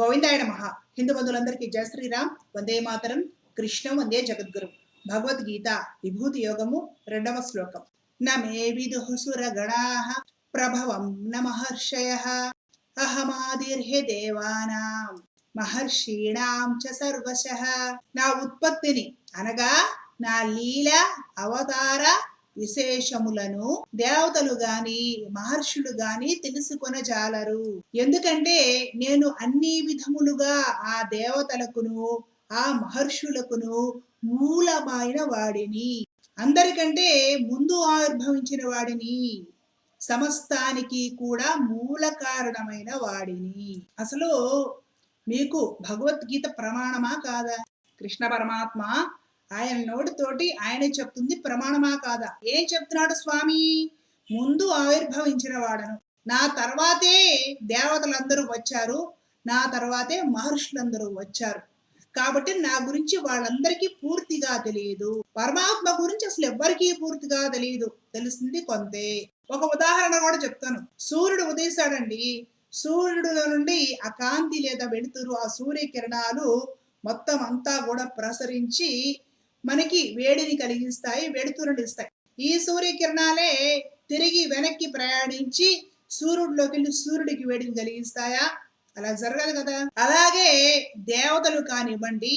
గోవిందాయ నమ. హిందూ బంధువులందరికీ జయ శ్రీరామ్. వందే మాతరం. కృష్ణం వందే జగద్గురు. భగవద్గీత విభూతి యోగము రెండవ శ్లోకం. నమే విదుహుసుర గణాః ప్రభవం న మహర్షయ అహమాదిర్హి దేవానాం. మహర్షీణాం చ సర్వశ. నా ఉత్పత్తిని అనగా నా లీల అవతార విశేషములను దేవతలు గాని మహర్షులు గాని తెలుసుకొనజాలరు. ఎందుకంటే నేను అన్ని విధములుగా ఆ దేవతలకును ఆ మహర్షులకును మూలమైన వాడిని. అందరికంటే ముందు ఆవిర్భవించిన వాడిని. సమస్తానికి కూడా మూల కారణమైన వాడిని. అసలు మీకు భగవద్గీత ప్రమాణమా కాదా? కృష్ణ పరమాత్మ ఆయన నోటితోటి ఆయనే చెప్తుంది ప్రమాణమా కాదా? ఏం చెప్తున్నాడు స్వామి? ముందు ఆవిర్భవించిన వాడను. నా తర్వాతే దేవతలందరూ వచ్చారు. నా తర్వాతే మహర్షులందరూ వచ్చారు. కాబట్టి నా గురించి వాళ్ళందరికీ పూర్తిగా తెలియదు. పరమాత్మ గురించి అసలు ఎవ్వరికీ పూర్తిగా తెలియదు. తెలిసింది కొంతే. ఒక ఉదాహరణ కూడా చెప్తాను. సూర్యుడు ఉదయిస్తాడండి. సూర్యుడు నుండి ఆ కాంతి లేదా వెళుతురు ఆ సూర్యకిరణాలు మొత్తం అంతా కూడా ప్రసరించి మనకి వేడిని కలిగిస్తాయి వెడుతురునిస్తాయి ఈ సూర్యకిరణాలే తిరిగి వెనక్కి ప్రయాణించి సూర్యుడిలోకి వెళ్ళి సూర్యుడికి వేడిని కలిగిస్తాయా? అలా జరగాలి కదా. అలాగే దేవతలు కానివ్వండి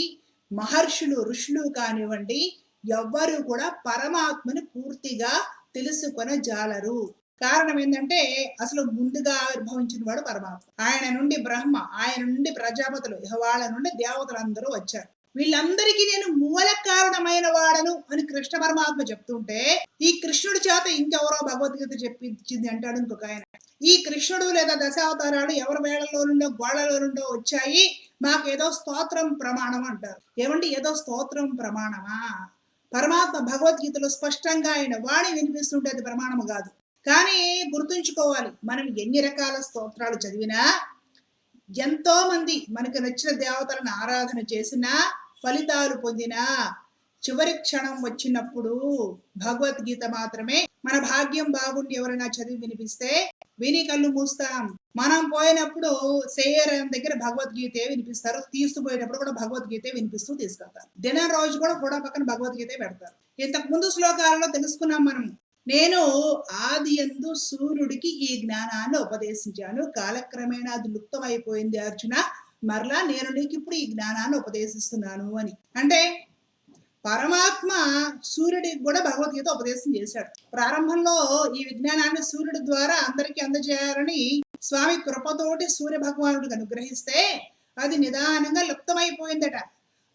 మహర్షులు ఋషులు కానివ్వండి ఎవ్వరు కూడా పరమాత్మని పూర్తిగా తెలుసుకొని జాలరు కారణం ఏంటంటే అసలు ముందుగా ఆవిర్భవించిన వాడు పరమాత్మ. ఆయన నుండి బ్రహ్మ ఆయన నుండి ప్రజాపతులు ఇహ వాళ్ళ నుండి దేవతలు అందరూ వచ్చారు. వీళ్ళందరికీ నేను మూల కారణమైన వాడను అని కృష్ణ పరమాత్మ చెప్తుంటే ఈ కృష్ణుడి చేత ఇంకెవరో భగవద్గీత చెప్పించింది అంటాడు ఇంకొక ఆయన. ఈ కృష్ణుడు లేదా దశావతారాలు ఎవరి వేళల్లో నుండో గోడలో నుండో వచ్చాయి? మాకేదో స్తోత్రం ప్రమాణం అంటారు. ఏమంటే ఏదో స్తోత్రం ప్రమాణమా? పరమాత్మ భగవద్గీతలో స్పష్టంగా ఆయన వాణి వినిపిస్తుంటే అది ప్రమాణము కాదు. కానీ గుర్తుంచుకోవాలి మనం ఎన్ని రకాల స్తోత్రాలు చదివినా ఎంతో మంది మనకు నచ్చిన దేవతలను ఆరాధన చేసినా ఫలితాలు పొందినా చివరి క్షణం వచ్చినప్పుడు భగవద్గీత మాత్రమే మన భాగ్యం బాగుండి ఎవరైనా చదివి వినిపిస్తే విని కళ్ళు మూస్తాం. మనం పోయినప్పుడు సేయరం దగ్గర భగవద్గీతే వినిపిస్తారు. తీసుకుపోయేటప్పుడు కూడా భగవద్గీతే వినిపిస్తూ తీసుకెళ్తారు. దినం రోజు కూడా కూడా పక్కన భగవద్గీతే పెడతారు. ఇంతకు ముందు శ్లోకాలలో తెలుసుకున్నాం మనం. నేను ఆది ఎందు సూర్యుడికి ఈ జ్ఞానాన్ని ఉపదేశించాను. కాలక్రమేణా అది లుప్తమైపోయింది అర్జున. మరలా నేను నీకు ఇప్పుడు ఈ జ్ఞానాన్ని ఉపదేశిస్తున్నాను అని. అంటే పరమాత్మ సూర్యుడికి కూడా భగవద్గీత ఉపదేశం చేశాడు. ప్రారంభంలో ఈ విజ్ఞానాన్ని సూర్యుడి ద్వారా అందరికీ అందజేయాలని స్వామి కృపతోటి సూర్య భగవానుడికి అనుగ్రహిస్తే అది నిదానంగా లుప్తమైపోయిందట.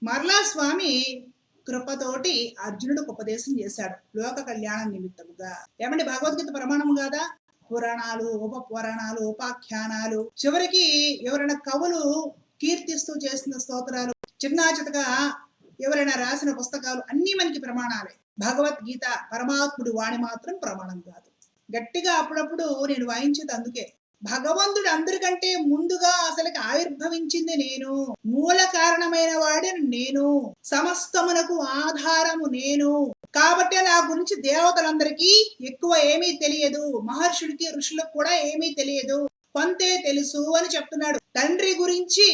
మరలా స్వామి కృపతోటి అర్జునుడికి ఉపదేశం చేశాడు. లోక కళ్యాణ నిమిత్తముగా. ఏమంటే భగవద్గీత ప్రమాణం కాదా? పురాణాలు ఉప పురాణాలు ఉపాఖ్యానాలు. చివరికి ఎవరైనా కవులు కీర్తిస్తూ చేసిన స్తోత్రాలు చిన్నా చితగా ఎవరైనా రాసిన పుస్తకాలు అన్నీ మనకి ప్రమాణాలే. భగవద్గీత పరమాత్ముడు వాణి మాత్రం ప్రమాణం కాదు. గట్టిగా అప్పుడప్పుడు నేను వాయించేది అందుకే. భగవంతుడు అందరికంటే ముందుగా అసలుకి ఆవిర్భవించింది నేను. మూల కారణమైన వాడిని నేను. సమస్తమునకు ఆధారము నేను. కాబట్టి నా గురించి దేవతలందరికీ ఎక్కువ ఏమీ తెలియదు. మహర్షుడికి ఋషులకు కూడా ఏమీ తెలియదు. కొంతే తెలుసు అని చెప్తున్నాడు. తండ్రి గురించి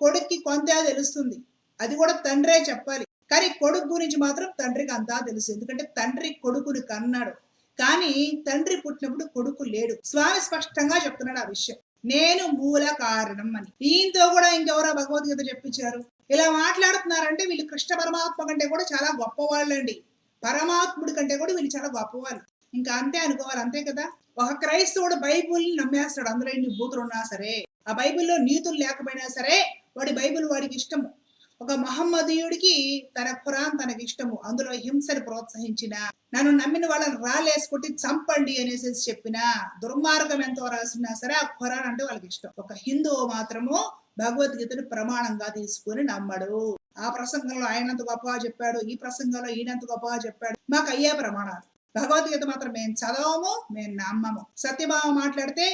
కొడుక్కి కొంతే తెలుస్తుంది. అది కూడా తండ్రే చెప్పాలి. కానీ కొడుకు గురించి మాత్రం తండ్రికి అంతా తెలుసు. ఎందుకంటే తండ్రి కొడుకుని కన్నాడు. కానీ తండ్రి పుట్టినప్పుడు కొడుకు లేడు. స్వామి స్పష్టంగా చెప్తున్నాడు ఆ విషయం. నేను మూల కారణం అని. దీంతో కూడా ఇంకెవరో భగవద్గీత చెప్పించారు. ఇలా మాట్లాడుతున్నారంటే వీళ్ళు కృష్ణ పరమాత్మ కంటే కూడా చాలా గొప్పవాళ్ళండి. పరమాత్ముడి కంటే కూడా వీళ్ళు చాలా గొప్పవాళ్ళు. ఇంకా అంతే అనుకోవాలి అంతే కదా? ఒక క్రైస్తవుడు బైబుల్ని నమ్మేస్తాడు. అందులో ఇన్ని బూతులు ఉన్నా సరే ఆ బైబిల్లో నీతులు లేకపోయినా సరే వాడి బైబిల్ వాడికి ఇష్టము. ఒక మహమ్మదీయుడికి తన ఖురాన్ తనకి ఇష్టము. అందులో హింసను ప్రోత్సహించిన నన్ను నమ్మిన వాళ్ళని రాలేసుకుంటే చంపండి అనేసి చెప్పిన దుర్మార్గం ఎంతో రాసినా సరే ఆ ఖురాన్ అంటే వాళ్ళకి ఇష్టం. ఒక హిందువు మాత్రము భగవద్గీతను ప్రమాణంగా తీసుకుని నమ్మడు. ఆ ప్రసంగంలో ఆయనంత గొప్పగా చెప్పాడు ఈ ప్రసంగంలో ఈయనంత గొప్పగా చెప్పాడు మాకు అయ్యే ప్రమాణాలు. భగవద్గీత మాత్రం మేము చదవము మేము నమ్మము. సత్యభావం మాట్లాడితే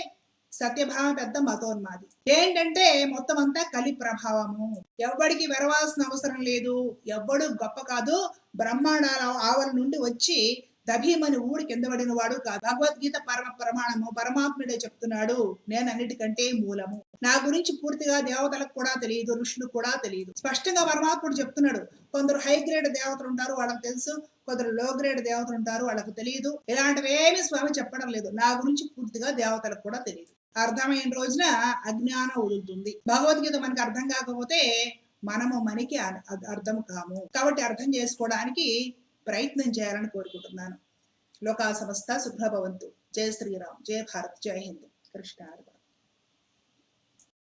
సత్యభావ పెద్ద మతోన్మాది. ఏంటంటే మొత్తం అంతా కలి ప్రభావము. ఎవ్వడికి వెరవాల్సిన అవసరం లేదు. ఎవ్వడు గొప్ప కాదు. బ్రహ్మాండాల ఆవల నుండి వచ్చి దభీమని ఊడి కింద పడిన వాడు కాదు. భగవద్గీత పరమ ప్రమాణము పరమాత్ముడే చెప్తున్నాడు. నేను అన్నిటికంటే మూలము. నా గురించి పూర్తిగా దేవతలకు కూడా తెలియదు. ఋషులకు కూడా తెలియదు. స్పష్టంగా పరమాత్ముడు చెప్తున్నాడు. కొందరు హై గ్రేడ్ దేవతలు ఉంటారు. వాళ్ళకి తెలుసు. కొందరు లో గ్రేడ్ దేవతలు ఉంటారు. వాళ్ళకు తెలియదు. ఇలాంటివేమి స్వామి చెప్పడం లేదు. నా గురించి పూర్తిగా దేవతలకు కూడా తెలియదు. అర్థమైన రోజున అజ్ఞానం వదులుతుంది. భగవద్గీత మనకి అర్థం కాకపోతే మనము మనకి అర్థం కాము. కాబట్టి అర్థం చేసుకోవడానికి ప్రయత్నం చేయాలని కోరుకుంటున్నాను. లోకా సమస్త శుభ్రభవంతు జయ శ్రీరామ్. జయ భారత్. జయ హింద్. కృష్ణ